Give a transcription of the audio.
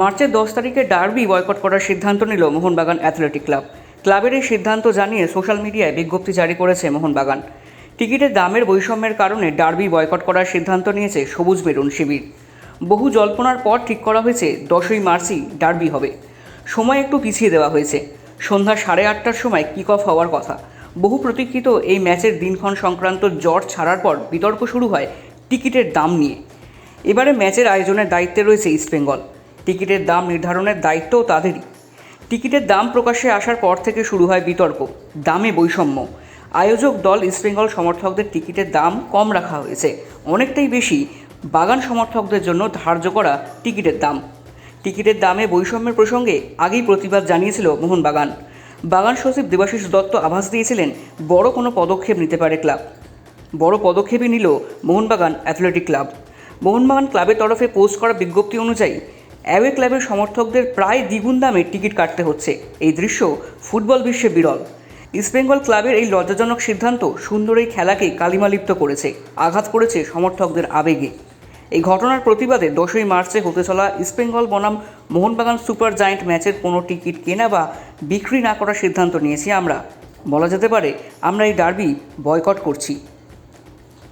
মার্চের দশ তারিখে ডার্বি বয়কট করার সিদ্ধান্ত নিল মোহনবাগান অ্যাথলেটিক ক্লাব। ক্লাবের এই সিদ্ধান্ত জানিয়ে সোশ্যাল মিডিয়ায় বিজ্ঞপ্তি জারি করেছে মোহনবাগান। টিকিটের দামের বৈষম্যের কারণে ডার্বি বয়কট করার সিদ্ধান্ত নিয়েছে সবুজ মেরুন শিবির। বহু জল্পনার পর ঠিক করা হয়েছে, দশই মার্চই ডার্বি হবে। সময় একটু পিছিয়ে দেওয়া হয়েছে। সন্ধ্যা সাড়ে আটটার সময় কিক অফ হওয়ার কথা। বহু প্রতীক্ষিত এই ম্যাচের দিনক্ষণ সংক্রান্ত জট ছাড়ার পর বিতর্ক শুরু হয় টিকিটের দাম নিয়ে। এবারে ম্যাচের আয়োজনের দায়িত্বে রয়েছে ইস্টবেঙ্গল টিকিটের দাম নির্ধারণের দায়িত্বও তাদেরই। টিকিটের দাম প্রকাশ্যে আসার পর থেকে শুরু হয় বিতর্ক, দামে বৈষম্য। আয়োজক দল ইস্টবেঙ্গল সমর্থকদের টিকিটের দাম কম রাখা হয়েছে। অনেকটাই বেশি বাগান সমর্থকদের জন্য ধার্য করা টিকিটের দাম। টিকিটের দামে বৈষম্যের প্রসঙ্গে আগেই প্রতিবাদ জানিয়েছিল মোহনবাগান বাগান। সচিব দেবাশিস দত্ত আভাস দিয়েছিলেন, বড় কোনো পদক্ষেপ নিতে পারে ক্লাব। বড় পদক্ষেপই নিল মোহনবাগান অ্যাথলেটিক ক্লাব। মোহনবাগান ক্লাবের তরফে পোস্ট করা বিজ্ঞপ্তি অনুযায়ী অ্যাওয়ে ক্লাবের সমর্থকদের প্রায় দ্বিগুণ দামে টিকিট কাটতে হচ্ছে। এই দৃশ্য ফুটবল বিশ্বে বিরল। ইস্টবেঙ্গল ক্লাবের এই লজ্জাজনক সিদ্ধান্ত সুন্দর এই খেলাকে কালিমালিপ্ত করেছে, আঘাত করেছে সমর্থকদের আবেগে। এই ঘটনার প্রতিবাদে দশই মার্চে হতে চলা ইস্টবেঙ্গল বনাম মোহনবাগান সুপার জায়েন্ট ম্যাচের কোনো টিকিট কেনা বা বিক্রি না করার সিদ্ধান্ত নিয়েছি আমরা। বলা যেতে পারে, আমরা এই ডার্বি বয়কট করছি।